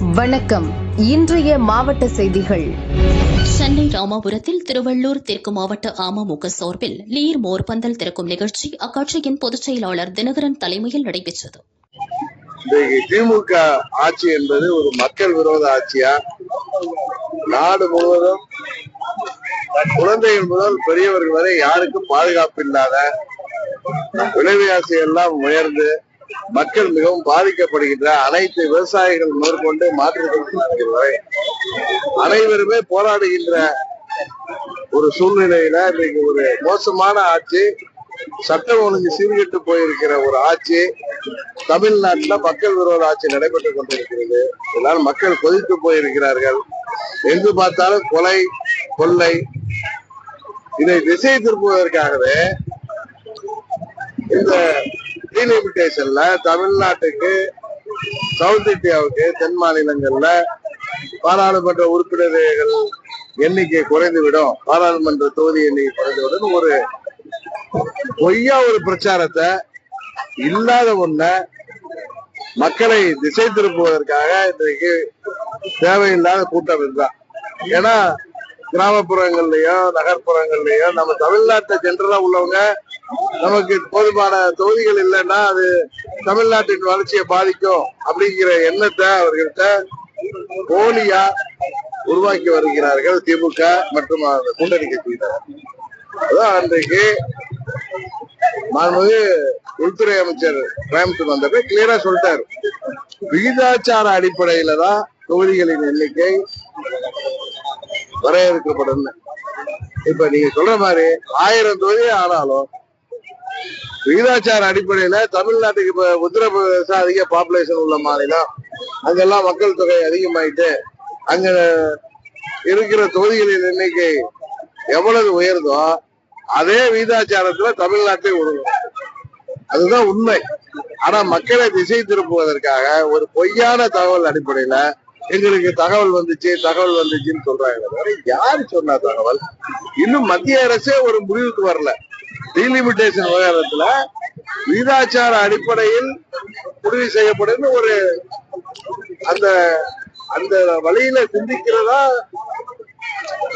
வணக்கம். இன்றைய மாவட்ட செய்திகள். சென்னை ராமாபுரத்தில் திருவள்ளூர் தெற்கு மாவட்ட அமமுக சார்பில் நீர் மோர்பந்தல் திறக்கும் நிகழ்ச்சி அக்கட்சியின் பொதுச் செயலாளர் தினகரன் தலைமையில் நடைபெற்றது. திமுக ஆட்சி என்பது ஒரு மக்கள் விரோத ஆட்சியா? நாடு முழுவதும் குழந்தைகள் முதல் பெரியவர்கள் வரை யாருக்கும் பாதுகாப்பு இல்லாத விலைவாசி எல்லாம் உயர்ந்து மக்கள் மிகவும் பாதிக்கப்படுகின்ற அனைத்து விவசாயிகள் மேற்கொண்டு மாற்றுத்திறனாளிகள் வரை அனைவருமே போராடுகின்ற ஒரு சூழ்நிலையில இன்னைக்கு ஒரு மோசமான ஆட்சி சட்டம் ஒழுங்கு சீர்கெட்டு போயிருக்கிற ஒரு ஆட்சி தமிழ்நாட்டுல மக்கள் விரோத ஆட்சி நடைபெற்றுக் கொண்டிருக்கிறது. இதனால் மக்கள் கொதித்து போயிருக்கிறார்கள். எங்கு பார்த்தாலும் கொலை கொள்ளை. இதை திசை திருப்புவதற்காகவே இந்த டீலிமிட்டேஷன்ல தமிழ்நாட்டுக்கு சவுத் இந்தியாவுக்கு தென் மாநிலங்கள்ல பாராளுமன்ற உறுப்பினர்கள் எண்ணிக்கை குறைந்துவிடும். பாராளுமன்ற தொகுதி எண்ணிக்கை குறைந்துவிடும். ஒரு பொய்யா ஒரு பிரச்சாரத்தை இல்லாத ஒண்ண மக்களை திசை திருப்புவதற்காக இன்றைக்கு தேவையில்லாத கூட்டம் இதுதான். ஏன்னா கிராமப்புறங்கள்லயோ நகர்ப்புறங்கள்லயோ நம்ம தமிழ்நாட்டை ஜென்ரலா உள்ளவங்க நமக்கு போதுமான தொகுதிகள் இல்லைன்னா அது தமிழ்நாட்டின் வளர்ச்சியை பாதிக்கும் அப்படிங்கிற எண்ணத்தை அவர்கள்ட்ட போலியா உருவாக்கி வருகிறார்கள் திமுக மற்றும் அந்த கூட்டணி கட்சியினர். அதான் அன்றைக்கு மாண்புமிகு உள்துறை அமைச்சர் கோயம்புத்தூர் வந்தப்ப கிளியரா சொல்லிட்டாரு. விகிதாச்சார அடிப்படையில தான் தொகுதிகளின் எண்ணிக்கை வரையறுக்கப்படும். இப்ப நீங்க சொல்ற மாதிரி ஆயிரம் தொகுதி ஆனாலும் விகிதாச்சார அடிப்படையில தமிழ்நாட்டுக்கு இப்ப உத்தரப்பிரதேச அதிக பாப்புலேஷன் உள்ள மாநிலம். அங்கெல்லாம் மக்கள் தொகை அதிகமாயிட்டு அங்க இருக்கிற தொகுதிகளின் எண்ணிக்கை எவ்வளவு உயர்ந்தோ அதே விகிதாச்சாரத்துல தமிழ்நாட்டை விடுவோம் அதுதான் உண்மை. ஆனா மக்களை திசை திருப்புவதற்காக ஒரு பொய்யான தகவல் அடிப்படையில எங்களுக்கு தகவல் வந்துச்சு தகவல் வந்துச்சுன்னு சொல்றாங்க. யாரு சொன்ன தகவல்? இன்னும் மத்திய அரசே ஒரு முடிவுக்கு வரல. டீலிமிட்டேஷன் விவகாரத்துல விகிதாச்சார அடிப்படையில் முடிவு செய்யப்படும் ஒரு அந்த அந்த வழியில சிந்திக்கிறதா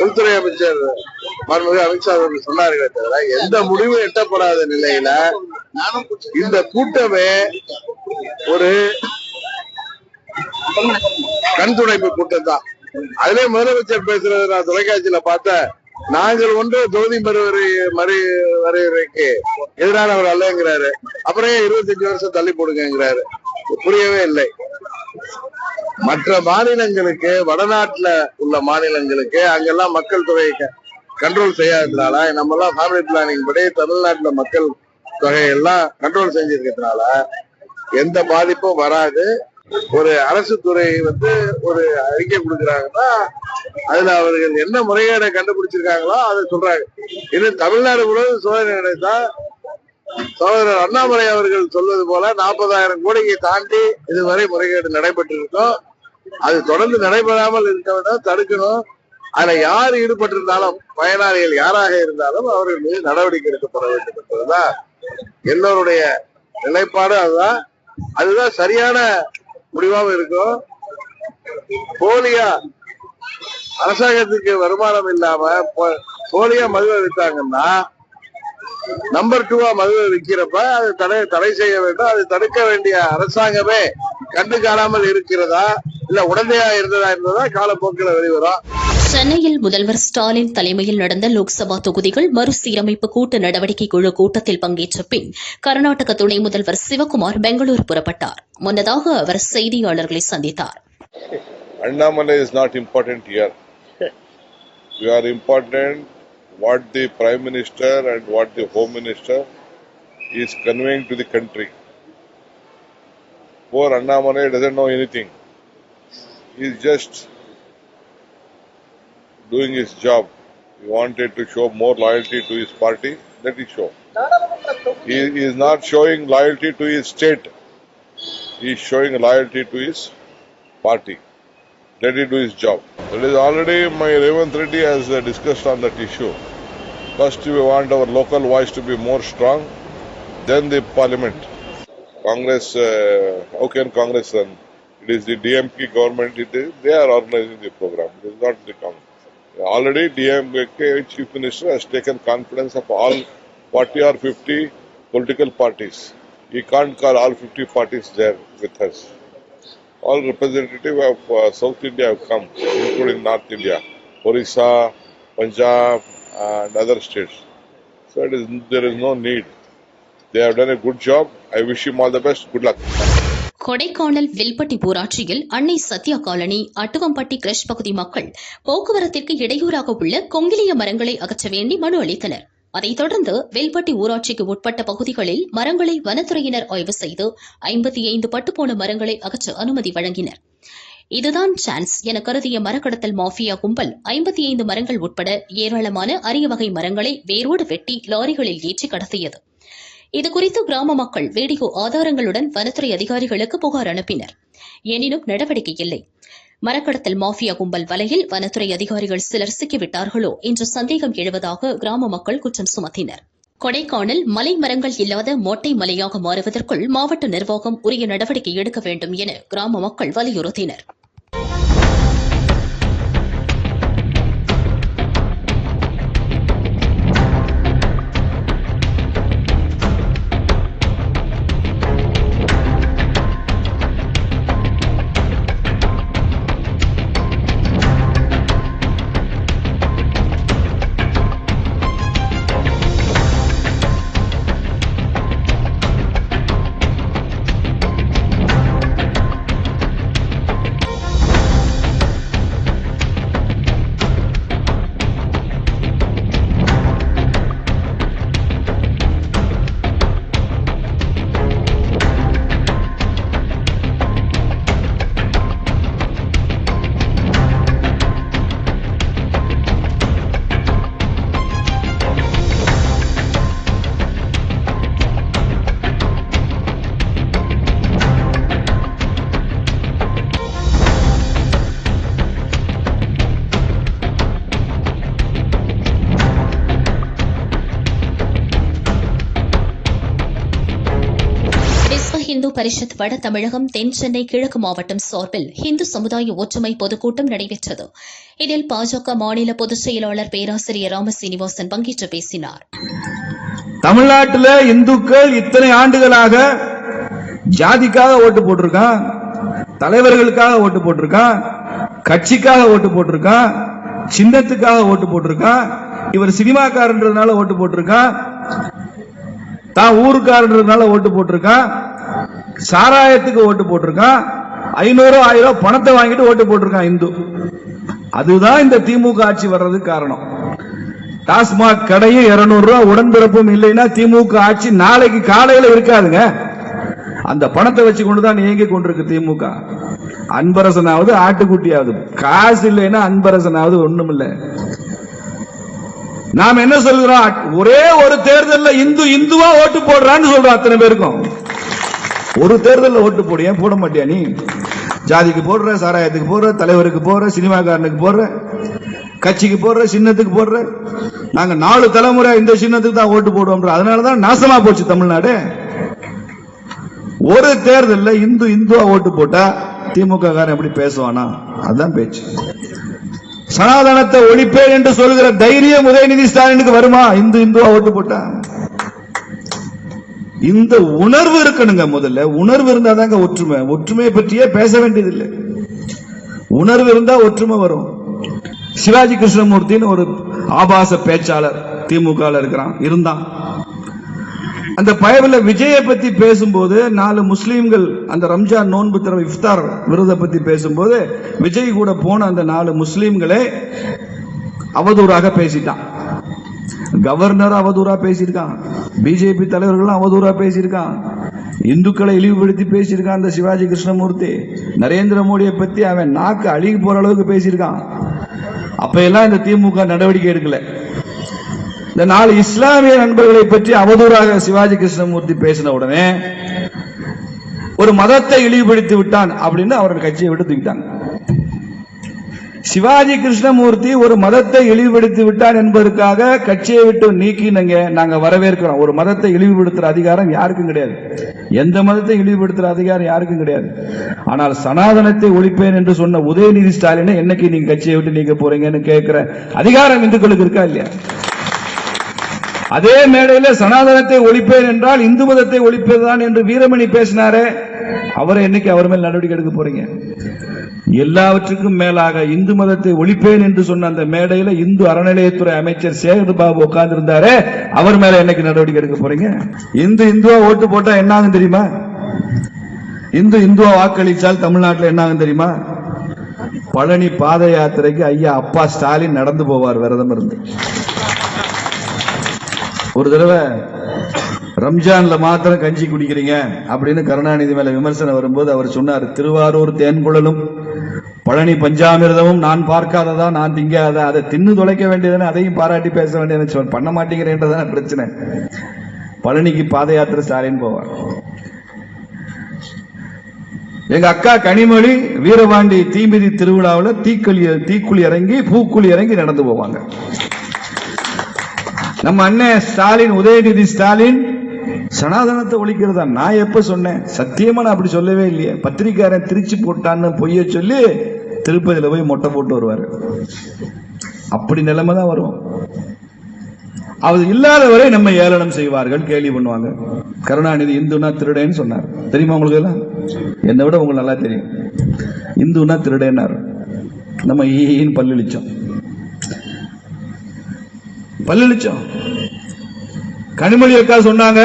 உள்துறை அமைச்சர் மாண்புமிகு அமித்ஷா அவர்கள் சொன்னார்களே தவிர எந்த முடிவும் எட்டப்படாத நிலையில இந்த கூட்டமே ஒரு கண் துடைப்பு கூட்டம் தான் அதிலே முதலமைச்சர் பேசுறது நான் தொலைக்காட்சியில பார்த்தேன். நாங்கள் ஒன்று தொகுதி மறுவரை மறு வரையறைக்கு எதிரானவர் அல்லங்கிறாரு. அப்புறம் இருபத்தஞ்சு வருஷம் தள்ளி போடுங்கிறாரு புரியவே இல்லை. மற்ற மாநிலங்களுக்கு வடநாட்டுல உள்ள மாநிலங்களுக்கு அங்கெல்லாம் மக்கள் தொகை கண்ட்ரோல் செய்யாததுனால நம்ம எல்லாம் ஃபேமிலி பிளானிங் படி தமிழ்நாட்டுல மக்கள் தொகையெல்லாம் கண்ட்ரோல் செஞ்சிருக்கிறதுனால எந்த பாதிப்பும் வராது. ஒரு அரசு துறை வந்து ஒரு அறிக்கை கொடுக்குறாங்கன்னா அதுல அவர்கள் என்ன முறைகேடை கண்டுபிடிச்சிருக்காங்களோ அதை சொல்றாங்க. இன்னும் தமிழ்நாடு முழுவதும் சோதனை நினைத்தா சகோதரர் அண்ணாமலை அவர்கள் சொல்வது போல நாற்பதாயிரம் கோடியை தாண்டி இதுவரை முறைகேடு நடைபெற்றிருக்கோம். அது தொடர்ந்து நடைபெறாமல் இருக்க தடுக்கணும். அதுல யார் ஈடுபட்டிருந்தாலும் பயனாளிகள் யாராக இருந்தாலும் அவர்கள் மீது நடவடிக்கை எடுக்கப்பட வேண்டும் என்பதுதான் எல்லோருடைய நிலைப்பாடு. அதுதான் அதுதான் சரியான முடிவாகவும் இருக்கும் போலியா? அரசாங்கத்துக்கு வருமானம் இல்லாம போ- போலியா மதுவை வித்தாங்கன்னா நம்பர் டூவா மதுவை விற்கிறப்ப அது தடை தடை செய்ய வேண்டும். அது தடுக்க வேண்டிய அரசாங்கமே கண்டு காணாமல் இருக்கிறதா இல்ல உடந்தையா இருந்ததா இருந்ததா காலப்போக்கில் வெளிவரும். சென்னையில் முதல்வர் ஸ்டாலின் தலைமையில் நடந்த லோக்சபா தொகுதிகள் மறுசீரமைப்பு கூட்டு நடவடிக்கை குழு கூட்டத்தில் பங்கேற்ற பின் கர்நாடக துணை முதல்வர் சிவக்குமார் பெங்களூர் புறப்பட்டார் முன்னதாக அவர் செய்தியாளர்களை சந்தித்தார் Annamalai is not important here you are important what the prime minister and what the home minister is conveying to the country for Annamalai doesn't know anything is just doing his job. He wanted to show more loyalty to his party, let it show. He is not showing loyalty to his state. He is showing loyalty to his party. Let him do his job. It is already my Revant Reddy has discussed on that issue. First, we want our local voice to be more strong, then the parliament. Congress, uh, how can Congress run? It is the DMK government. It is they are organizing the program. It is not the government. Already DMK chief minister has taken confidence of all 40 or 50 political parties. He can't call all 50 parties there with us. All representative of uh, South India have come, including North India, Orissa, Punjab, and other states. So there is no need. They have done a good job. I wish him all the best. Good luck. Kodaikanal Vilpatti ஊராட்சியில் Annai Sathya colony Attuvampatti crush பகுதி மக்கள் போக்குவரத்திற்கு இடையூறாக உள்ள கொங்கிலிய மரங்களை அகற்ற வேண்டி மனு அளித்தனர். அதைத் தொடர்ந்து வில்பட்டி ஊராட்சிக்கு உட்பட்ட பகுதிகளில் மரங்களை வனத்துறையினர் ஆய்வு செய்து ஐம்பத்தி ஐந்து பட்டுப்போன மரங்களை அகற்ற அனுமதி வழங்கினர். இதுதான் சான்ஸ் என கருதிய மரக்கடத்தல் மாஃபியா கும்பல் ஐம்பத்தி ஐந்து மரங்கள் உட்பட ஏராளமான அரிய வகை மரங்களை வேரோடு வெட்டி லாரிகளில் ஏற்றி கடத்தியது. இதுகுறித்து கிராம மக்கள் வீடியோ ஆதாரங்களுடன் வனத்துறை அதிகாரிகளுக்கு புகார் அனுப்பினர். எனினும் நடவடிக்கை இல்லை. மரக்கடத்தல் மாஃபியா கும்பல் வலையில் வனத்துறை அதிகாரிகள் சிலர் சிக்கிவிட்டார்களோ என்ற சந்தேகம் எழுவதாக கிராம மக்கள் குற்றம் சுமத்தினர். கொடைக்கானல் மலை மரங்கள் இல்லாத மொட்டை மலையாக மாறுவதற்குள் மாவட்ட நிர்வாகம் உரிய நடவடிக்கை எடுக்க வேண்டும் என கிராம மக்கள் வலியுறுத்தினர். இந்து பரிஷத் வட தமிழகம் தென் சென்னை கிழக்கு மாவட்டம் சார்பில் இந்து சமுதாய ஒற்றுமை பொதுக்கூட்டம் நடைபெற்றது. இதில் பாஜக மாநில பொதுச் செயலாளர் பேராசிரியர் ராம சீனிவாசன் பங்கேற்று பேசினார். தமிழ்நாட்டில் இந்துக்கள் இத்தனை ஆண்டுகளாக ஜாதிக்காக ஓட்டு போட்டிருக்கான் தலைவர்களுக்காக ஓட்டு போட்டிருக்கான் கட்சிக்காக ஓட்டு போட்டிருக்கான் சின்னத்துக்காக ஓட்டு போட்டிருக்கான் இவர் சினிமாக்காரன்றதுனால ஓட்டு போட்டிருக்கான் தான் ஊருக்காரன்றதுனால ஓட்டு போட்டிருக்கான் சாராயத்துக்கு ஓட்டு போட்டிருக்கான். ஐநூறு ஆயிரம் பணத்தை வாங்கிட்டு ஓட்டு போட்டிருக்கான் இந்து. அதுதான் இந்த திமுக ஆட்சி வர்றதுக்கு காரணம். டாஸ்மாக் கடையும் இருநூறு ரூபாய் உடன்பிறப்பும் இல்லைன்னா திமுக ஆட்சி நாளைக்கு காலையில இருக்காதுங்க. அந்த பணத்தை வச்சு கொண்டுதான் இயங்கி கொண்டிருக்கு திமுக. அன்பரசனாவது ஆட்டுக்குட்டியாவது. காசு இல்லைன்னா அன்பரசனாவது ஒண்ணும் இல்ல நாம் என்ன சொல்கிறோம் ஒரே ஒரு தேர்தலில் இந்து இந்துவா ஓட்டு போடுறான்னு சொல்றோம் அத்தனை பேருக்கும். ஒரு தேர்தலில் ஓட்டு போடு ஏன் போட மாட்டியா நீ? ஜாதிக்கு போடுற சாராயத்துக்கு போடுற தலைவருக்கு போடுற சினிமாக்காரனுக்கு போடுற கட்சிக்கு போடுற சின்னத்துக்கு போடுற. நாங்க நாலு தலைமுறை இந்த சின்னத்துக்கு தான் ஓட்டு போடுவோம் அதனாலதான் நாசமா போச்சு தமிழ்நாடு. ஒரு தேர்தலில் இந்து இந்துவா ஓட்டு போட்டா திமுக காரன் எப்படி பேசுவானா? அதுதான் பேச்சு. சனாதனத்தை ஒழிப்பேன் என்று சொல்கிற தைரியம் உதயநிதி ஸ்டாலினுக்கு வருமா? இந்து இந்துவா ஓட்டு போட்டா? இந்த உணர்வு இருக்கணுங்க முதல்ல. உணர்வு இருந்தா தாங்க ஒற்றுமை. ஒற்றுமையை பற்றியே பேச வேண்டியதில்லை. உணர்வு இருந்தா ஒற்றுமை வரும். சிவாஜி கிருஷ்ணமூர்த்தின்னு ஒரு ஆபாச பேச்சாளர் திமுக இருக்கிறான். இருந்தான். அந்த பயவில் விஜயை பத்தி பேசும்போது நாலு முஸ்லீம்கள் அந்த ரம்ஜான் நோன்பு திறவு இஃப்தார் விருதை பத்தி பேசும்போது விஜய் கூட போன அந்த நாலு முஸ்லீம்களை அவதூறாக பேசிட்டான். கவர்னர் அவதூறா பேசியிருக்கான். பிஜேபி தலைவர்கள்லாம் அவதூறா பேசியிருக்கான். இந்துக்களை இழிவுபடுத்தி பேசியிருக்கான் அந்த சிவாஜி கிருஷ்ணமூர்த்தி. நரேந்திர மோடியை பத்தி அவன் நாக்கு அழுகி போற அளவுக்கு பேசியிருக்கான். அப்ப எல்லாம் இந்த திமுக நடவடிக்கை எடுக்கல. இந்த நாலு இஸ்லாமிய நண்பர்களை பற்றி அவதூறாக சிவாஜி கிருஷ்ணமூர்த்தி பேசின உடனே ஒரு மதத்தை இழிவுபடுத்தி விட்டான் அப்படின்னு அவர் கட்சியை விட்டு தூக்கிட்டாங்க. சிவாஜி கிருஷ்ணமூர்த்தி ஒரு மதத்தை இழிவுபடுத்தி விட்டார் என்பதற்காக கட்சியை விட்டு நீக்கினங்க நாங்க வரவேற்கிறோம். ஒரு மதத்தை இழிவுபடுத்துற அதிகாரம் யாருக்கும் கிடையாது. எந்த மதத்தை இழிவுபடுத்துற அதிகாரம் யாருக்கும் கிடையாது. ஆனால் சனாதனத்தை ஒழிப்பேன் என்று சொன்ன உதயநிதி ஸ்டாலினை என்னைக்கு நீங்க கட்சியை விட்டு நீக்க போறீங்கன்னு கேட்கிற அதிகாரம் இந்துக்களுக்கு இருக்கா இல்லையா? அதே மேடையில சனாதனத்தை ஒழிப்பேன் என்றால் இந்து மதத்தை ஒழிப்பதுதான் என்று வீரமணி பேசினாரே. அவரை என்னைக்கு அவர் மேல் நடவடிக்கை எடுக்க போறீங்க? எல்லாவற்றுக்கும் மேலாக இந்து மதத்தை ஒழிப்பேன் என்று சொன்ன அந்த மேடையில இந்து அறநிலையத்துறை அமைச்சர் சேகர் பாபு உட்கார்ந்து இருந்தாரே அவர் மேல என்னைக்கு நடவடிக்கை எடுக்க போறீங்க? இந்து இந்துவா ஓட்டு போட்டா என்ன ஆகும் தெரியுமா? இந்து இந்துவா வாக்களித்தால் தமிழ்நாட்டில் என்ன ஆகும் தெரியுமா? பழனி பாத யாத்திரைக்கு ஐயா அப்பா ஸ்டாலின் நடந்து போவார் விரதம் இருந்து. ஒரு தடவை ரம்ஜான்ல மாத்திரம் கஞ்சி குடிக்கிறீங்க அப்படின்னு கருணாநிதி மேல விமர்சனம் வரும்போது அவர் சொன்னார் திருவாரூர் தேன்குழலும் பழனி பஞ்சாமிர்தமும் நான் பார்க்காததா நான் திங்காததா அதை தின்னு தொலைக்க வேண்டியதுன்னு அதையும் பாராட்டி பேச வேண்டியதுன்னு பண்ண மாட்டேங்கிறேன்றதான பிரச்சனை. பழனிக்கு பாத யாத்திரை ஸ்டாலின் போவார். எங்க அக்கா கனிமொழி வீரபாண்டி தீமிதி திருவிழாவில் தீக்குழி தீக்குழி இறங்கி பூக்குழி இறங்கி நடந்து போவாங்க. நம்ம அண்ணன் ஸ்டாலின் உதயநிதி ஸ்டாலின் சனாதனத்தை ஒழிக்கிறதா நான் எப்ப சொன்னேன்? சத்தியமா நான் அப்படி சொல்லவே இல்லையே. பத்திரிக்காரன் திருச்சி போட்டான்னு பொய்ய சொல்லி திருப்பதியில போய் மொட்டை போட்டு வருவாரு. அப்படி நிலைமை தான் வரும். அது இல்லாதவரை நம்ம ஏளனம் செய்வார்கள் கேள்வி பண்ணுவாங்க. கருணாநிதி இந்துனா திருடேன்னு சொன்னார். தெரியுமா உங்களுக்கு எல்லாம் என்னை விட உங்களுக்கு நல்லா தெரியும். இந்துனா திருடேன்னார். நம்ம ஈன்னு பல்லிழிச்சோம். பல்லிழிச்சோம். கனிமொழி அக்கா சொன்னாங்க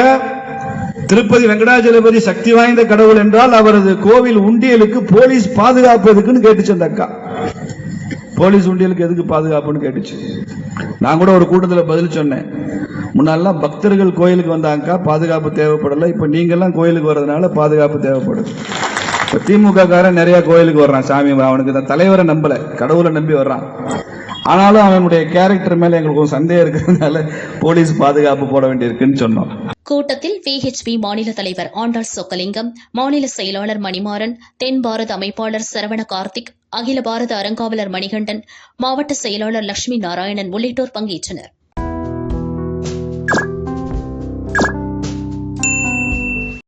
திருப்பதி வெங்கடாஜலபதி சக்தி வாய்ந்த கடவுள் என்றால் அவரது கோவில் உண்டியலுக்கு போலீஸ் பாதுகாப்பு எதுக்குன்னு கேட்டுச்சு அந்த அக்கா. போலீஸ் உண்டியலுக்கு எதுக்கு பாதுகாப்புன்னு கேட்டுச்சு. நான் கூட ஒரு கூட்டத்தில் பதில் சொன்னேன். முன்னாலாம் பக்தர்கள் கோயிலுக்கு வந்தாங்கக்கா பாதுகாப்பு தேவைப்படல. இப்போ நீங்கள்லாம் கோயிலுக்கு வர்றதுனால பாதுகாப்பு தேவைப்படுது. இப்போ திமுக காரன் நிறைய கோயிலுக்கு வர்றான் சாமி அவனுக்கு தான் தலைவரை நம்பலை கடவுளை நம்பி வர்றான். ஆனாலும் அவனுடைய கேரக்டர் மேல எங்களுக்கு ஒரு சந்தேகம் இருக்கிறதுனால போலீஸ் பாதுகாப்பு போட வேண்டியிருக்குன்னு சொன்னோம். கூட்டத்தில் விஹெச்பி மாநில தலைவர் ஆண்டாள் சொக்கலிங்கம் மாநில செயலாளர் மணிமாறன் தென் பாரத அமைப்பாளர் சரவண கார்த்திக் அகில பாரத அறங்காவலர் மணிகண்டன் மாவட்ட செயலாளர் லட்சுமி நாராயணன் உள்ளிட்டோர் பங்கேற்றனர்.